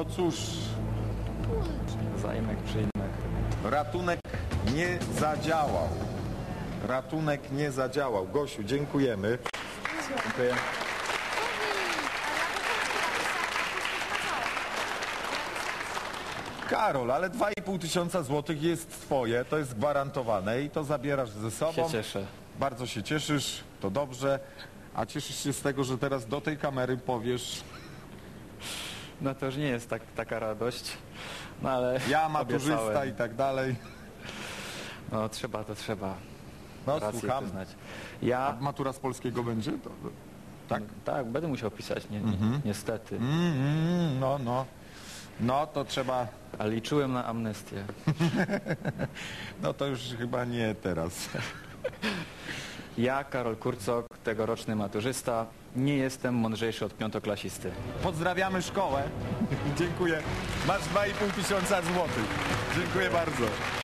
No cóż, Zaimek, przyjmek. ratunek nie zadziałał. Ratunek nie zadziałał. Gosiu, dziękujemy. Dziękuję. Karol, ale 2,5 tysiąca złotych jest twoje, to jest gwarantowane i to zabierasz ze sobą. Się cieszę. Bardzo się cieszysz, to dobrze. A cieszysz się z tego, że teraz do tej kamery powiesz, No to już nie jest tak, taka radość. No ale ja maturzysta obiecałem. i tak dalej. No trzeba, to trzeba. No Rację słucham. przyznać. A Ja... matura z polskiego będzie? To, tak? Tak, będę musiał pisać, nie, nie, niestety. Mm, mm, no, no. No to trzeba, Ale liczyłem na amnestię. no to już chyba nie teraz. Ja, Karol Kurcok, tegoroczny maturzysta, nie jestem mądrzejszy od piątoklasisty. Pozdrawiamy szkołę. Dziękuję. Masz 2,5 tysiąca złotych. Dziękuję bardzo.